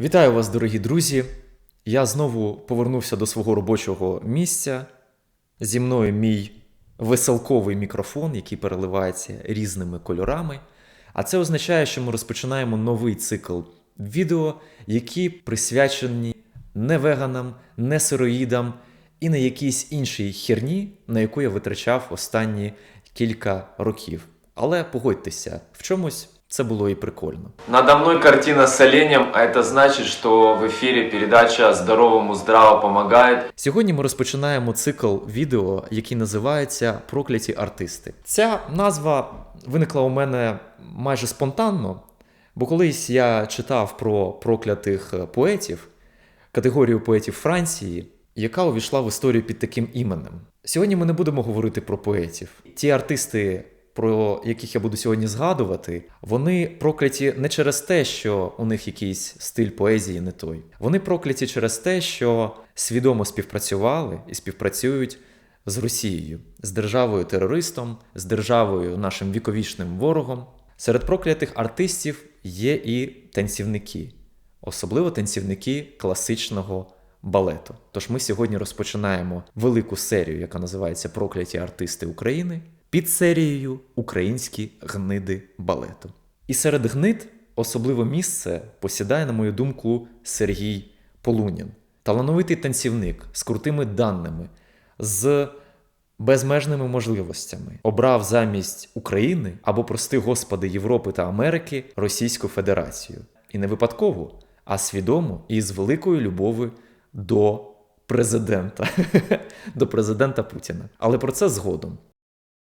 Вітаю вас, дорогі друзі! Я знову повернувся до свого робочого місця. Зі мною мій веселковий мікрофон, який переливається різними кольорами. А це означає, що ми розпочинаємо новий цикл відео, які присвячені не веганам, не сироїдам і не якійсь іншій херні, на яку я витрачав останні кілька років. Але погодьтеся, в чомусь це було і прикольно. Надо мной картина с оленем, а это значит, что в эфире передача «Здоровому здраво помогает». Сьогодні ми розпочинаємо цикл відео, який називається Прокляті артисти. Ця назва виникла у мене майже спонтанно, бо колись я читав про проклятих е, поетів, категорію поетів Франції, яка увійшла в історію під таким іменем. Сьогодні ми не будемо говорити про поетів. Ті артисти, про яких я буду сьогодні згадувати, вони прокляті не через те, що у них якийсь стиль поезії не той. Вони прокляті через те, що свідомо співпрацювали і співпрацюють з Росією, з державою терористом, з державою нашим віковічним ворогом. Серед проклятих артистів є і танцівники, особливо танцівники класичного балету. Тож ми сьогодні розпочинаємо велику серію, яка називається Прокляті артисти України, під серією Українські гниди балету. І серед гнид особливе місце посідає, на мою думку, Сергій Полунін, талановитий танцівник з крутими даними, з безмежними можливостями, обрав замість України або, прости Господи, Європи та Америки Російську Федерацію. І не випадково, а свідомо і з великою любов'ю до президента, до президента Путіна. Але про це згодом.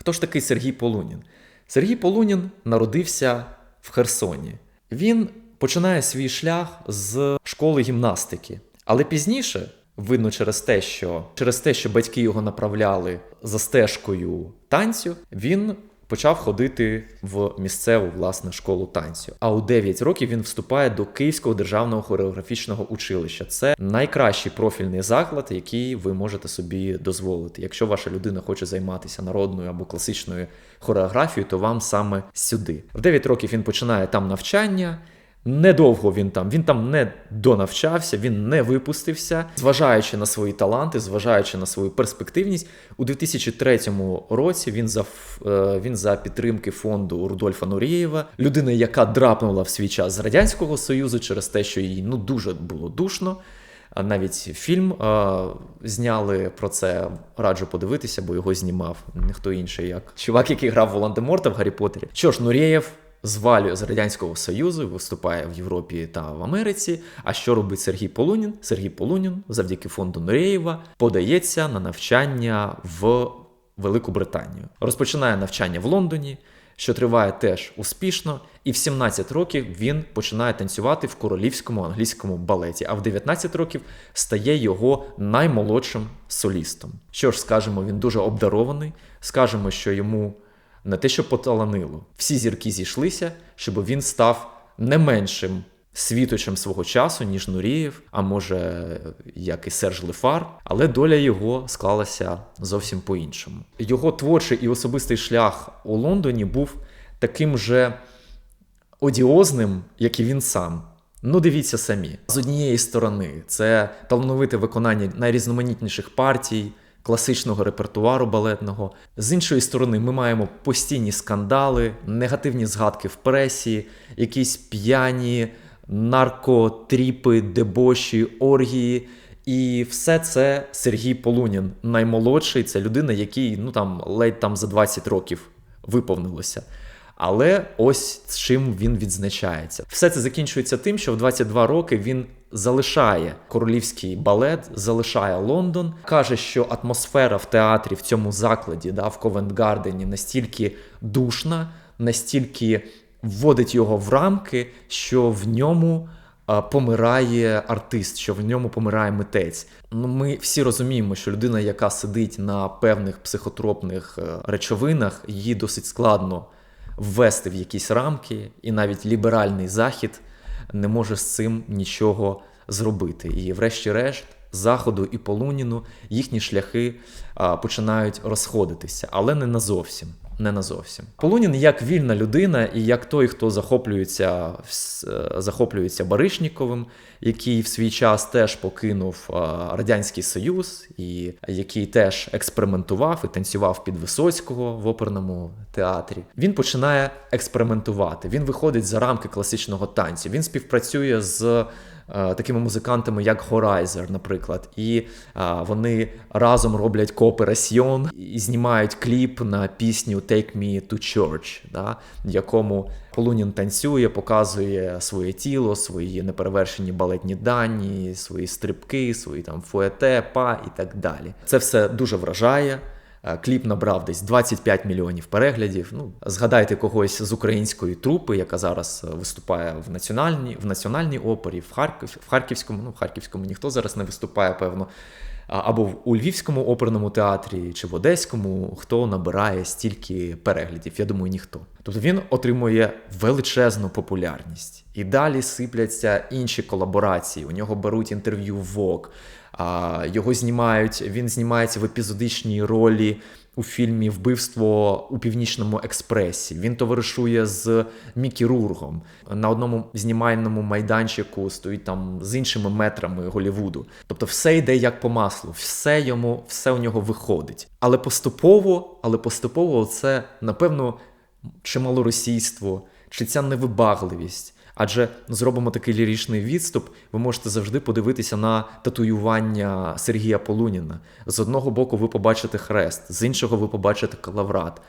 Хто ж такий Сергій Полунін? Сергій Полунін народився в Херсоні. Він починає свій шлях з школи гімнастики, але пізніше, видно через те, що через те, що батьки його направляли за стежкою танцю, він почав ходити в місцеву власне школу танцю. А у 9 років він вступає до Київського державного хореографічного училища. Це найкращий профільний заклад, який ви можете собі дозволити. Якщо ваша людина хоче займатися народною або класичною хореографією, то вам саме сюди. В 9 років він починає там навчання. Недовго він там, він там не донавчався, він не випустився, зважаючи на свої таланти, зважаючи на свою перспективність, у 2003 році він за е, він за підтримки фонду Рудольфа Нурєєва, людина, яка драпнула в свій час з радянського союзу через те, що їй ну дуже було душно. А Навіть фільм е, зняли про це. Раджу подивитися, бо його знімав не хто інший, як чувак, який грав Волан-де-Морта в Гаррі Поттері. Що ж, Нурєєв звалює з Радянського Союзу, виступає в Європі та в Америці. А що робить Сергій Полунін? Сергій Полунін, завдяки фонду Нурєєва, подається на навчання в Велику Британію. Розпочинає навчання в Лондоні, що триває теж успішно, і в 17 років він починає танцювати в королівському англійському балеті, а в 19 років стає його наймолодшим солістом. Що ж скажемо, він дуже обдарований. Скажемо, що йому не те, що поталанило, всі зірки зійшлися, щоб він став не меншим світочем свого часу, ніж Нурієв, а може, як і Серж Лефар, але доля його склалася зовсім по-іншому. Його творчий і особистий шлях у Лондоні був таким же одіозним, як і він сам. Ну, дивіться самі. З однієї сторони, це талановите виконання найрізноманітніших партій, класичного репертуару балетного. З іншої сторони, ми маємо постійні скандали, негативні згадки в пресі, якісь п'яні наркотріпи, дебоші, оргії. І все це Сергій Полунін, наймолодший, це людина, який ну там ледь там за 20 років виповнилося. Але ось з чим він відзначається. Все це закінчується тим, що в 22 роки він залишає королівський балет, залишає Лондон. каже, що атмосфера в театрі в цьому закладі, да, в Ковент-Гардені, настільки душна, настільки вводить його в рамки, що в ньому помирає артист, що в ньому помирає митець. Ну, ми всі розуміємо, що людина, яка сидить на певних психотропних е, речовинах, її досить складно ввести в якісь рамки, і навіть ліберальний захід не може з цим нічого зробити. І, врешті-решт, заходу і полуніну їхні шляхи а, починають розходитися, але не назовсім. Не назовсім. Полунін як вільна людина, і як той, хто захоплюється, е, захоплюється Баришніковим, який в свій час теж покинув е, Радянський Союз, і який теж експериментував і танцював під Висоцького в оперному театрі. Він починає експериментувати. Він виходить за рамки класичного танцю. Він співпрацює з такими музикантами, як Horizon, наприклад, і е, вони разом роблять кооперасьйон і знімають кліп на пісню Take Me to Church, да, в якому Полунін танцює, показує своє тіло, свої неперевершені балетні дані, свої стрибки, свої там фуете, па і так далі. Це все дуже вражає. Е, Кліп набрав десь 25 мільйонів переглядів. Ну, згадайте когось з української трупи, яка зараз е, виступає в національній, в національній опері, в, Харків, в Харківському. Ну, в Харківському ніхто зараз не виступає, певно. Або у Львівському оперному театрі чи в Одеському, хто набирає стільки переглядів. Я думаю, ніхто. Тобто він отримує величезну популярність. І далі сипляться інші колаборації. У нього беруть інтерв'ю Vogue, його знімають, він знімається в епізодичній ролі у фільмі Вбивство у Північному експресі. Він товаришує з Мікі Рургом. На одному знімальному майданчику стоїть там з іншими метрами Голівуду. Тобто все йде як по маслу, все йому, все у нього виходить. Але поступово, але поступово це, напевно, чи малоросійство, чи ця невибагливість. Адже зробимо такий ліричний відступ, ви можете завжди подивитися на татуювання Сергія Полуніна. З одного боку ви побачите хрест, з іншого ви побачите калаврат.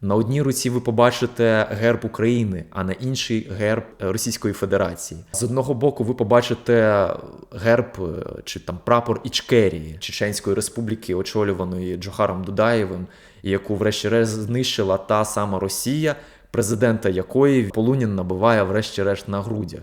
На одній руці ви побачите герб України, а на іншій герб е, Російської Федерації. З одного боку ви побачите герб е, чи там прапор Ічкерії, Чеченської Республіки, очолюваної Джохаром Дудаєвим, яку врешті-решт знищила та сама Росія, президента якої Полунін набиває врешті-решт на грудях.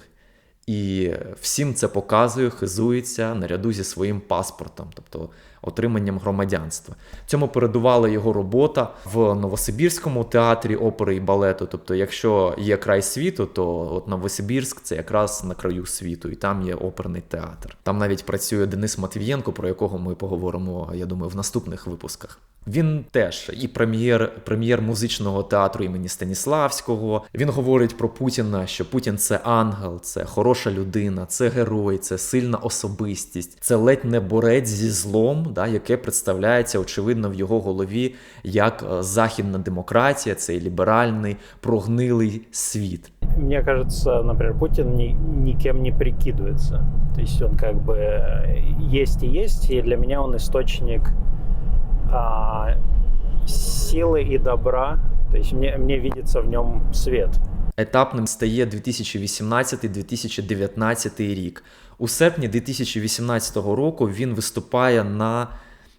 І всім це показує, хизується наряду зі своїм паспортом, тобто отриманням громадянства. Цьому передувала його робота в Новосибірському театрі опери і балету. Тобто, якщо є край світу, то от Новосибірськ це якраз на краю світу, і там є оперний театр. Там навіть працює Денис Матвієнко, про якого ми поговоримо, я думаю, в наступних випусках. Він теж і прем'єр, прем'єр музичного театру імені Станіславського. Він говорить про Путіна, що Путін це ангел, це хороша людина, це герой, це сильна особистість, це ледь не борець зі злом, да, яке представляється очевидно в його голові як е, західна демократія, цей ліберальний прогнилий світ. Мне кажется, например, Путин ни, никем не прикидывается. То есть он как бы э, есть и есть, и для меня он источник а, силы и добра. То есть мне, мне видится в нем свет. Етапним стає 2018-2019 рік. У серпні 2018 року він виступає на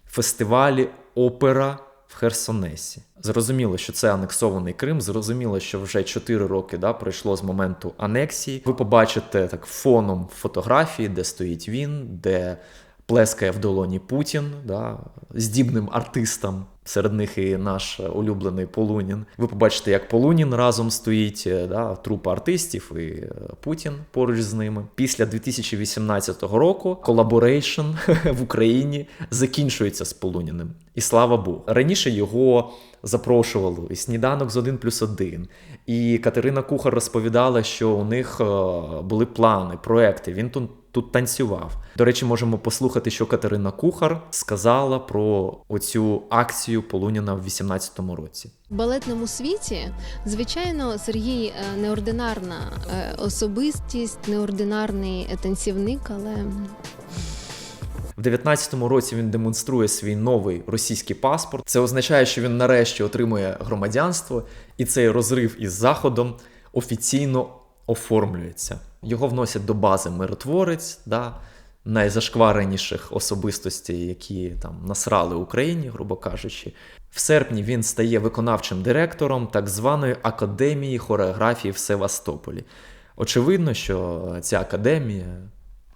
фестивалі Опера в Херсонесі. Зрозуміло, що це анексований Крим. Зрозуміло, що вже 4 роки да, пройшло з моменту анексії. Ви побачите так фоном фотографії, де стоїть він, де плескає в долоні Путін, да, здібним артистам. Серед них і наш улюблений Полунін. Ви побачите, як Полунін разом стоїть, е, да, трупа артистів і е, Путін поруч з ними. Після 2018 року колаборейшн в Україні закінчується з Полуніним. І слава Богу. Раніше його запрошували і сніданок з 1 плюс 1. І Катерина Кухар розповідала, що у них е, були плани, проекти. Він тут тут танцював. До речі, можемо послухати, що Катерина Кухар сказала про оцю акцію Полуніна в 18-му році. В балетному світі, звичайно, Сергій е, неординарна е, особистість, неординарний танцівник, але В 19-му році він демонструє свій новий російський паспорт. Це означає, що він нарешті отримує громадянство, і цей розрив із заходом офіційно оформлюється. Його вносять до бази миротворець, да, найзашквареніших особистостей, які там насрали Україні, грубо кажучи. В серпні він стає виконавчим директором так званої академії хореографії в Севастополі. Очевидно, що ця академія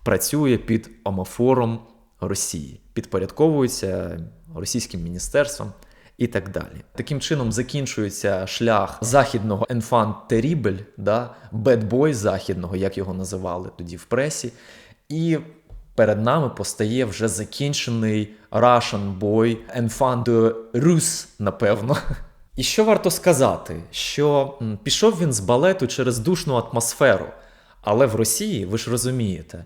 працює під омофором Росії, підпорядковується російським міністерством і так далі. Таким чином закінчується шлях західного enfant terrible, да, boy західного, як його називали тоді в пресі. І перед нами постає вже закінчений Russian boy, enfant de Rus, напевно. І що варто сказати, що пішов він з балету через душну атмосферу, але в Росії, ви ж розумієте,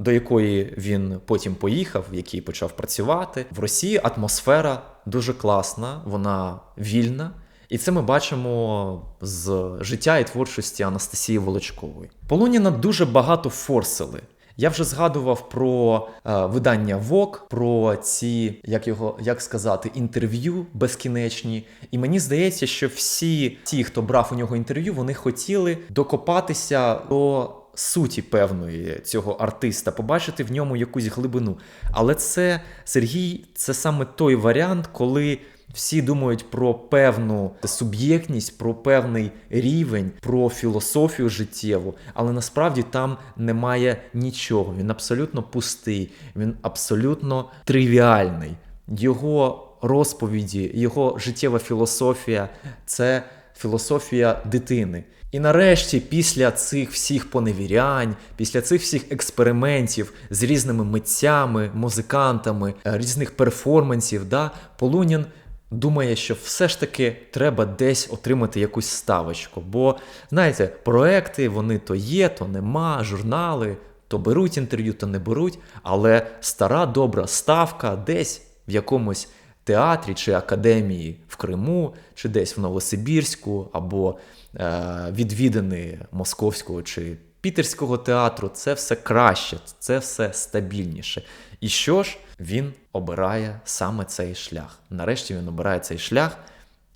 до якої він потім поїхав, в якій почав працювати. В Росії атмосфера дуже класна, вона вільна. І це ми бачимо з життя і творчості Анастасії Волочкової. Полуніна дуже багато форсили. Я вже згадував про е, видання ВОК, про ці, як його як сказати, інтерв'ю безкінечні. І мені здається, що всі ті, хто брав у нього інтерв'ю, вони хотіли докопатися до суті певної цього артиста, побачити в ньому якусь глибину. Але це Сергій, це саме той варіант, коли всі думають про певну суб'єктність, про певний рівень, про філософію життєву, але насправді там немає нічого. Він абсолютно пустий, він абсолютно тривіальний. Його розповіді, його життєва філософія це філософія дитини. І нарешті, після цих всіх поневірянь, після цих всіх експериментів з різними митцями, музикантами, е, різних перформансів, да, Полунін думає, що все ж таки треба десь отримати якусь ставочку. Бо, знаєте, проекти вони то є, то нема, журнали, то беруть інтерв'ю, то не беруть. Але стара добра ставка десь в якомусь театрі чи академії в Криму, чи десь в Новосибірську, або відвідини Московського чи Пітерського театру, це все краще, це все стабільніше. І що ж, він обирає саме цей шлях. Нарешті він обирає цей шлях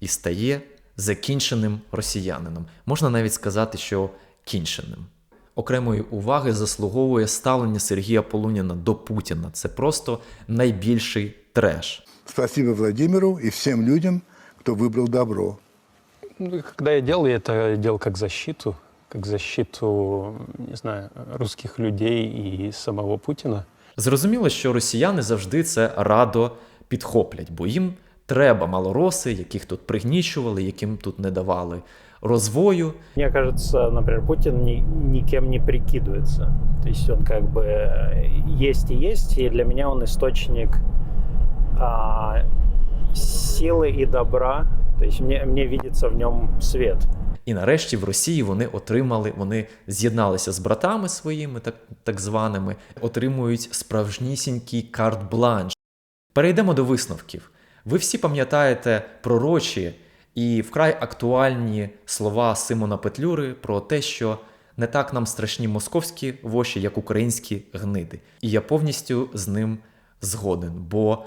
і стає закінченим росіянином. Можна навіть сказати, що кінченим. Окремої уваги заслуговує ставлення Сергія Полуніна до Путіна. Це просто найбільший треш. Спасибо Владимиру и всем людям, кто выбрал добро. Ну, Когда я делал, я это делал как защиту, как защиту, не знаю, русских людей и самого Путина. Зрозуміло, що росіяни завжди це радо підхоплять, бо їм треба малороси, яких тут пригнічували, яким тут не давали розвою. Мне кажется, например, Путин ни- никем не прикидывается. То есть он как бы э, есть и есть, и для меня он источник а, силы и добра. то есть мне, мне видится в нем свет. І нарешті в Росії вони отримали, вони з'єдналися з братами своїми, так, так званими, отримують справжнісінький карт-бланш. Перейдемо до висновків. Ви всі пам'ятаєте пророчі і вкрай актуальні слова Симона Петлюри про те, що не так нам страшні московські воші, як українські гниди. І я повністю з ним згоден, бо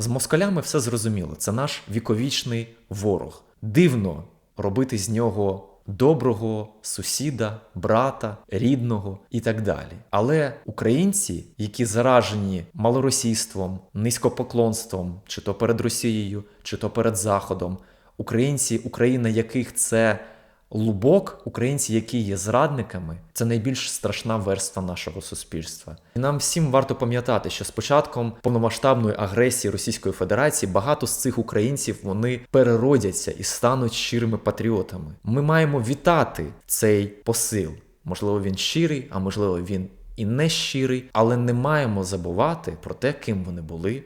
з москалями все зрозуміло. Це наш віковічний ворог. Дивно робити з нього доброго сусіда, брата, рідного і так далі. Але українці, які заражені малоросійством, низькопоклонством, чи то перед Росією, чи то перед Заходом, українці, Україна яких це лубок, українці, які є зрадниками, це найбільш страшна верства нашого суспільства. І нам всім варто пам'ятати, що з початком повномасштабної агресії Російської Федерації багато з цих українців вони переродяться і стануть щирими патріотами. Ми маємо вітати цей посил. Можливо, він щирий, а можливо, він і не щирий, але не маємо забувати про те, ким вони були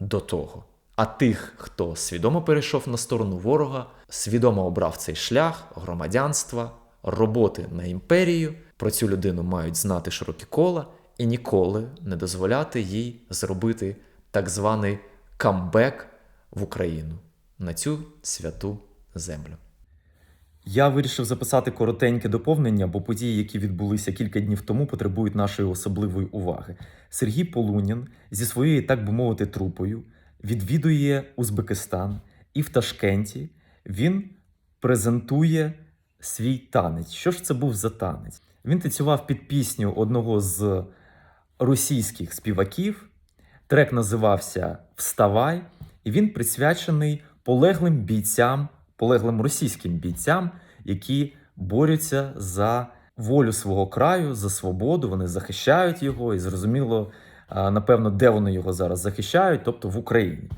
до того. А тих, хто свідомо перейшов на сторону ворога, свідомо обрав цей шлях громадянства, роботи на імперію, про цю людину мають знати широкі кола і ніколи не дозволяти їй зробити так званий камбек в Україну на цю святу землю. Я вирішив записати коротеньке доповнення, бо події, які відбулися кілька днів тому, потребують нашої особливої уваги. Сергій Полунін зі своєю, так би мовити, трупою відвідує Узбекистан, і в Ташкенті він презентує свій танець. Що ж це був за танець? Він танцював під пісню одного з російських співаків. Трек називався Вставай, і він присвячений полеглим бійцям, полеглим російським бійцям, які борються за волю свого краю, за свободу. Вони захищають його, і зрозуміло, напевно, де вони його зараз захищають, тобто в Україні.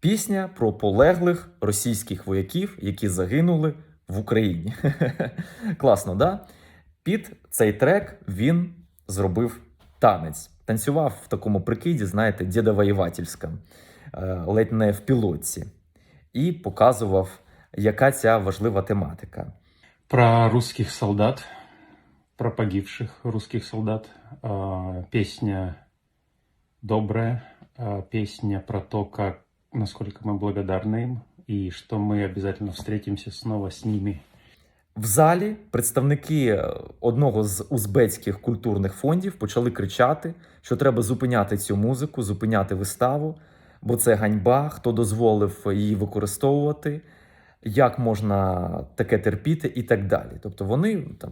Пісня про полеглих російських вояків, які загинули в Україні. Класно, да? Під цей трек він зробив танець. Танцював в такому прикиді, знаєте, діда воєвательська, е, ледь не в пілотці. І показував яка ця важлива тематика. Про русских солдат, про погибших русских солдат. Песня добрая, а, песня про то, как, насколько мы благодарны им, и что мы обязательно встретимся снова с ними. В залі представники е, одного з узбецьких культурних фондів почали кричати, що треба зупиняти цю музику, зупиняти виставу, бо це ганьба, хто дозволив її використовувати, як можна таке терпіти і так далі. Тобто вони там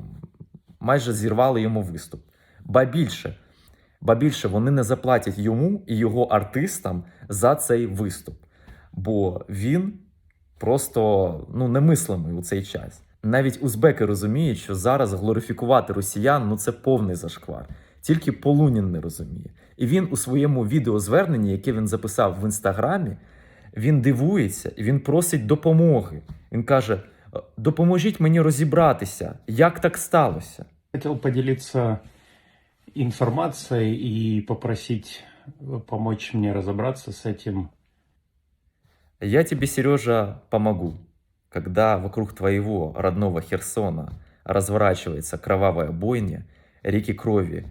майже зірвали йому виступ. Ба більше, ба більше вони не заплатять йому і його артистам за цей виступ, бо він просто ну, немислимий у цей час. Навіть узбеки розуміють, що зараз глорифікувати росіян ну це повний зашквар. Тільки Полунін не розуміє. І він у своєму відеозверненні, яке він записав в інстаграмі, він дивується і він просить допомоги. Він каже: допоможіть мені розібратися, як так сталося. Хотел поделиться информацией и попросить э, помочь мне разобраться с этим. Я тебе, Сережа, помогу. Когда вокруг твоего родного Херсона разворачивается кровавая бойня, реки крови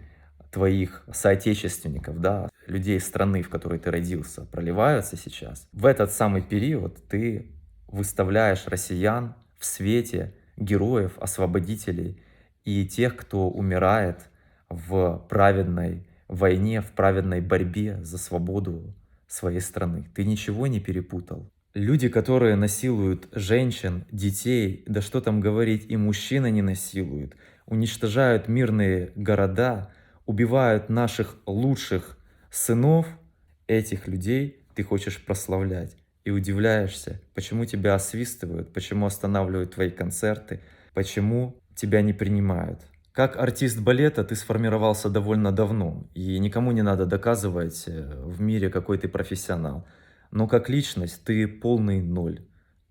твоих соотечественников, да, людей страны, в которой ты родился, проливаются сейчас, в этот самый период ты выставляешь россиян в свете героев, освободителей и тех, кто умирает в праведной войне, в праведной борьбе за свободу своей страны. Ты ничего не перепутал. Люди, которые насилуют женщин, детей, да что там говорить, и мужчин они насилуют, уничтожают мирные города, убивают наших лучших сынов, этих людей ты хочешь прославлять. И удивляешься, почему тебя освистывают, почему останавливают твои концерты, почему тебя не принимают. Как артист балета ты сформировался довольно давно, и никому не надо доказывать э, в мире, какой ты профессионал. Но как личность ты полный ноль.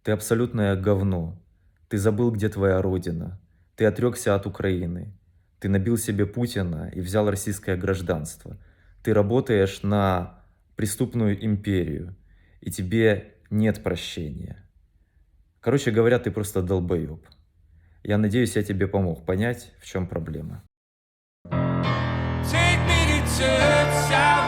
Ты абсолютное говно. Ты забыл, где твоя родина. Ты отрекся от Украины. Ты набил себе Путина и взял российское гражданство. Ты работаешь на преступную империю, и тебе нет прощения. Короче говоря, ты просто долбоеб. Я надеюсь, я тебе помог понять, в чем проблема. Take me to church, I